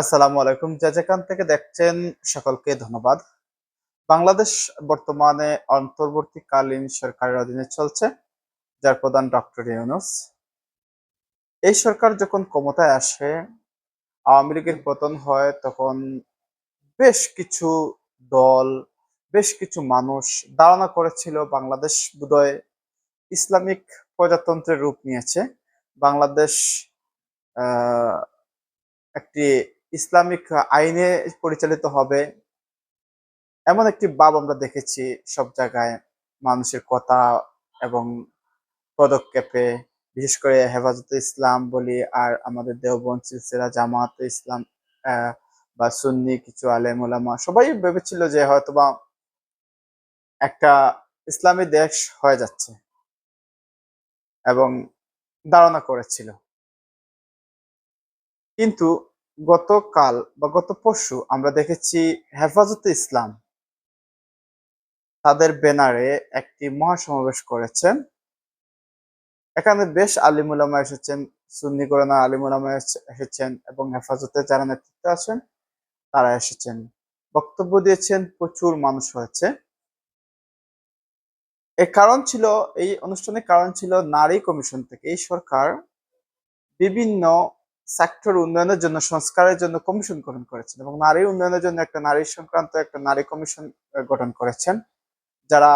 আসসালামু আলাইকুম। যে যেখান থেকে দেখছেন সকলকে ধন্যবাদ। বাংলাদেশ বর্তমানে অন্তর্বর্তীকালীন সরকারের অধীনে চলছে, যার প্রধান ডক্টর ইউনুস। এই সরকার যখন ক্ষমতায় আসে, আওয়ামী লীগের পতন হয়, তখন বেশ কিছু দল, বেশ কিছু মানুষ ধারণা করেছিল বাংলাদেশ বোধহয় ইসলামিক প্রজাতন্ত্রের রূপ নিয়েছে। বাংলাদেশ একটি ইসলামিক আইনে পরিচালিত হবে। এমন একটি ভাব আমরা দেখেছি সব জায়গায় মানুষের কথা এবং পদক্ষেপে। বিশেষ করে হেফাজতে ইসলাম বলি আর আমাদের দেওবন সিলসিলা জামাত ইসলাম বা সুন্নি, কিছু আলেম ওলামা সবাই ভেবেছিল যে হয়তোবা একটা ইসলামী দেশ হয়ে যাচ্ছে এবং ধারণা করেছিল। কিন্তু গতকাল বা গত পরশু আমরা দেখেছি হেফাজতে ইসলাম তাদের ব্যানারে একটি মহাসমাবেশ করেছেন। এখানে বেশ আলিমুলামা এসেছেন, সুন্নি কোরআনা আলিমুলামা এসেছেন এবং হেফাজতে যারা নেতৃত্বে আছেন তারা এসেছেন। বক্তব্য দিয়েছেন, প্রচুর মানুষ হয়েছে। এর কারণ ছিল, এই অনুষ্ঠানের কারণ ছিল নারী কমিশন থেকে এই সরকার বিভিন্ন সেক্টর উন্নয়নের জন্য সংস্কারের জন্য কমিশন গঠন করেছেন এবং নারী উন্নয়নের জন্য একটা নারী সংক্রান্ত একটা নারী কমিশন গঠন করেছেন। যারা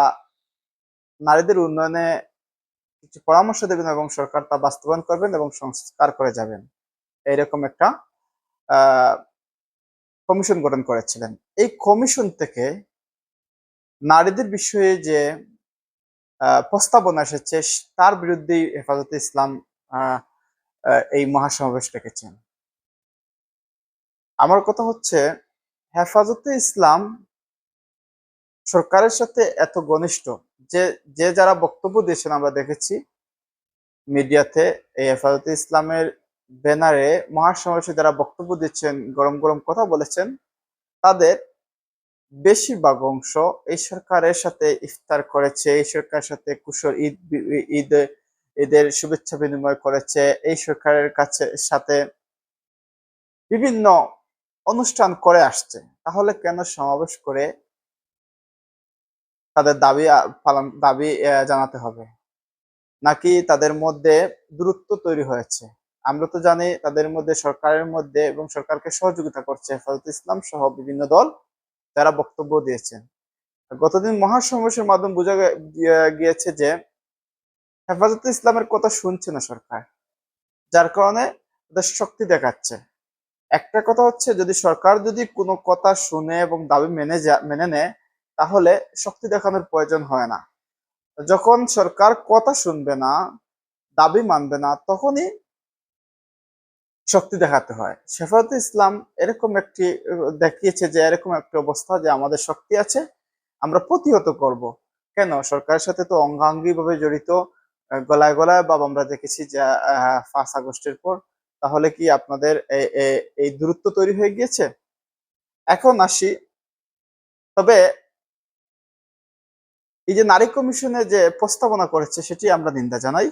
নারীদের উন্নয়নে কিছু পরামর্শ দেবেন এবং সরকার তা বাস্তবায়ন করবেন এবং সংস্কার করে যাবেন এইরকম একটা কমিশন গঠন করেছিলেন। এই কমিশন থেকে নারীদের বিষয়ে যে প্রস্তাবনা এসেছে তার বিরুদ্ধেই হেফাজতে ইসলাম আহ, এই মহাসমাবেশ ডেকেছেন। আমার কথা হচ্ছে, হেফাজতে ইসলাম সরকারের সাথে এত ঘনিষ্ঠ, যে যে যারা বক্তব্য দিয়েছেন আমরা দেখেছি, মিডিয়াতে এই হেফাজতে ইসলামের ব্যানারে মহাসমাবেশে যারা বক্তব্য দিচ্ছেন, গরম গরম কথা বলেছেন, তাদের বেশিরভাগ অংশ এই সরকারের সাথে ইফতার করেছে, এই সরকারের সাথে কুশল ঈদ ঈদ ঈদের শুভেচ্ছা বিনিময় করেছে। এই সরকারের কাছে, সাথে বিভিন্ন অনুষ্ঠান করে আসছে। তাহলে কেন সমাবেশ করে তাদের দাবি পালন, দাবি জানাতে হবে? নাকি তাদের মধ্যে দূরত্ব তৈরি হয়েছে? আমরা তো জানি তাদের মধ্যে, সরকারের মধ্যে এবং সরকারকে সহযোগিতা করছে হেফাজত ইসলাম সহ বিভিন্ন দল, যারা বক্তব্য দিয়েছেন। গতদিন মহাসমাবেশের মাধ্যমে বোঝা গিয়েছে যে হেফাজত ইসলামের কথা শুনছে না সরকার, যার কারণে তাদের শক্তি দেখাচ্ছে। একটা কথা হচ্ছে, যদি সরকার যদি কোনো কথা শুনে এবং দাবি মেনে মেনে নেয়, তাহলে শক্তি দেখানোর প্রয়োজন হয় না। যখন সরকার কথা শুনবে না, দাবি মানবে না, তখনই শক্তি দেখাতে হয়। শেফাত ইসলাম এরকম একটি, দেখিয়েছে যে এরকম একটি অবস্থা যে আমাদের শক্তি আছে, আমরা প্রতিহত করব। কেন? সরকারের সাথে তো অঙ্গাঙ্গি ভাবে জড়িত গলায় গলায় বা আমরা দেখেছি যে পাঁচ আগস্টের পর, তাহলে কি আপনাদের এই দূরত্ব তৈরি হয়ে গিয়েছে? এখন আসি। তবে এই যে নারী কমিশনে যে প্রস্তাবনা করেছে, সেটি আমরা নিন্দা জানাই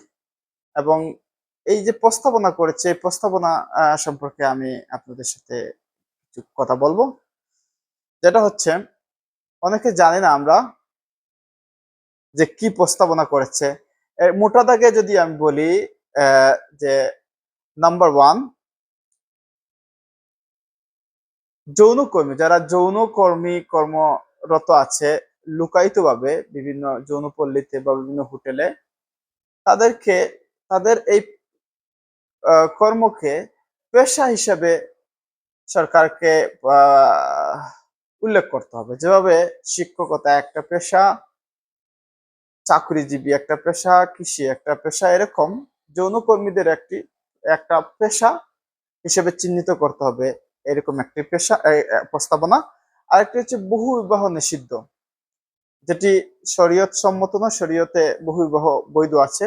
এবং এই যে প্রস্তাবনা করেছে, এই প্রস্তাবনা সম্পর্কে আমি আপনাদের সাথে কিছু কথা বলব। যেটা হচ্ছে, অনেকে জানি না আমরা যে কি প্রস্তাবনা করেছে মোটা দাগে যদি আমি বলি যে নাম্বার ওয়ান যৌনকর্মী, যারা যৌনকর্মী কর্মরত আছে, লুকায়িতভাবে বিভিন্ন যৌনপল্লীতে বা বিভিন্ন হোটেলে, তাদেরকে, তাদের এই কর্মকে পেশা হিসেবে সরকারকে উল্লেখ করতে হবে। যেভাবে শিক্ষকতা একটা পেশা চাকরিজীবী একটা পেশা, কৃষি একটা পেশা, এরকম যৌনকর্মীদের একটি, একটা পেশা হিসেবে চিহ্নিত করতে হবে। এরকম একটি পেশা প্রস্তাবনা। আরেকটি হচ্ছে বহু বিবাহ নিষিদ্ধ, যেটি শরীয়ত সম্মত না শরীয়তে বহু বিবাহ বৈধ আছে।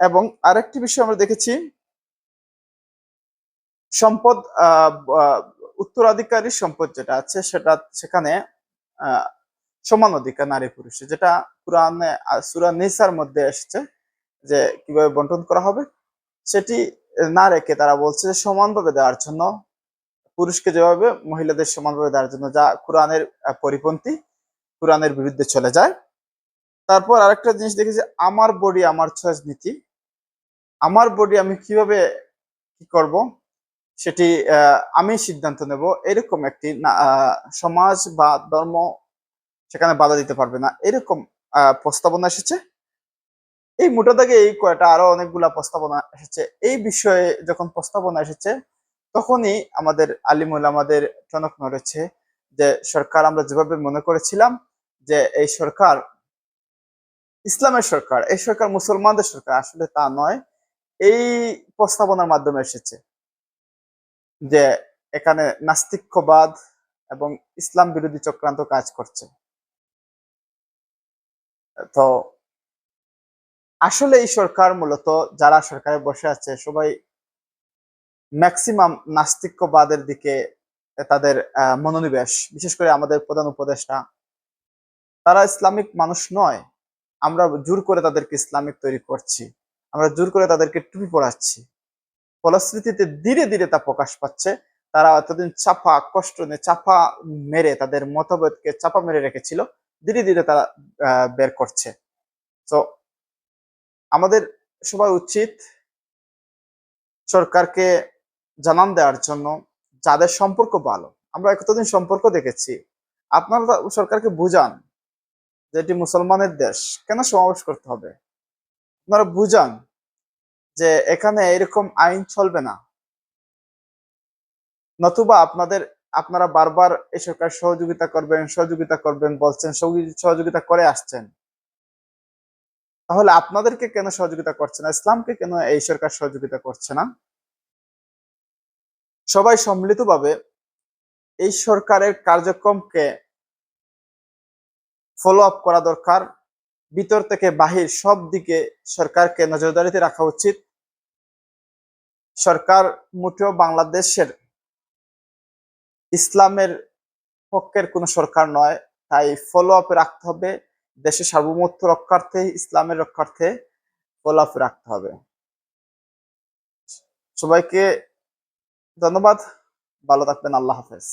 এবং আরেকটি বিষয় আমরা দেখেছি, সম্পদ উত্তরাধিকারী সম্পদ যেটা আছে, সেটা, সেখানে সমান অধিকার নারী পুরুষের, যেটা আহ, সূরা নিসার মধ্যে এসেছে যে কীভাবে বন্টন করা হবে সেটি না রেখে তারা বলছে যে সমানভাবে দেওয়ার জন্য পুরুষকে যেভাবে মহিলাদের সমানভাবে দেওয়ার জন্য যা কোরআনের পরিপন্থী কোরআনের বিরুদ্ধে চলে যায়। তারপর আরেকটা জিনিস দেখি যে আমার বডি আমার চয়েস নীতি। আমার বডি আমি কীভাবে কি করব সেটি আমি সিদ্ধান্ত নেব এরকম একটি সমাজ বা ধর্ম সেখানে বাধা দিতে পারবে না এরকম প্রস্তাবনা এসেছে। এই মোটা দাগে এই কয়টা আরও অনেকগুলা প্রস্তাবনা এসেছে। এই বিষয়ে যখন প্রস্তাবনা এসেছে, তখনই আমাদের আলিমুল আমাদের টনক নড়েছে যে, সরকার, আমরা যেভাবে মনে করেছিলাম যে, এই সরকার ইসলামের সরকার, এই সরকার মুসলমানদের সরকার, আসলে তা নয়। এই প্রস্তাবনার মাধ্যমে এসেছে যে, এখানে নাস্তিক্যবাদ এবং ইসলাম বিরোধী চক্রান্ত কাজ করছে। তো আসলে এই সরকার মূলত, যারা সরকারে বসে আছে, সবাই ম্যাক্সিমাম নাস্তিক্যবাদের দিকে তাদের মনোনিবেশ। বিশেষ করে আমাদের প্রধান উপদেষ্টা। তারা ইসলামিক মানুষ নয়। আমরা জোর করে তাদেরকে ইসলামিক তৈরি করছি। আমরা জোর করে তাদেরকে টুপি পড়াচ্ছি ফলশ্রুতিতে ধীরে ধীরে তা প্রকাশ পাচ্ছে। তারা এতদিন চাপা, কষ্ট নিয়ে চাপা মেরে তাদের মতভেদকে চাপা মেরে রেখেছিল। ধীরে ধীরে তারা বের করছে। তো আমাদের সবাই উচিত সরকারকে জানান দেওয়ার জন্য যাদের সম্পর্ক ভালো। আমরা কতদিন সম্পর্ক দেখেছি। আপনারা সরকারকে বুঝান যে এটি মুসলমানের দেশ, কেন সমাবেশ করতে হবে? আপনারা বুঝান যে এখানে এরকম আইন চলবে না। নতুবা আপনাদের আপনারা বারবার এই সরকার সহযোগিতা করবেন সহযোগিতা করবেন বলছেন সহযোগিতা করে আসছেন। তাহলে আপনাদেরকে কেন সহযোগিতা করছে না? ইসলামকে কেন এই সরকার সহযোগিতা করছে না? সবাই সম্মিলিতভাবে এই সরকারের কার্যক্রমকে ফলো আপ করা দরকার। ভিতর থেকে বাহির সব দিকে সরকারকে নজরদারিতে রাখা উচিত। সরকার মোটেও বাংলাদেশের ইসলামের পক্ষের কোনো সরকার নয়। তাই ফলো আপে রাখতে হবে। দেশের সার্বভৌমত্ব রক্ষার্থে, ইসলামের রক্ষার্থে ফলো আপে রাখতে হবে। সবাইকে ধন্যবাদ। ভালো থাকবেন। আল্লাহ হাফেজ।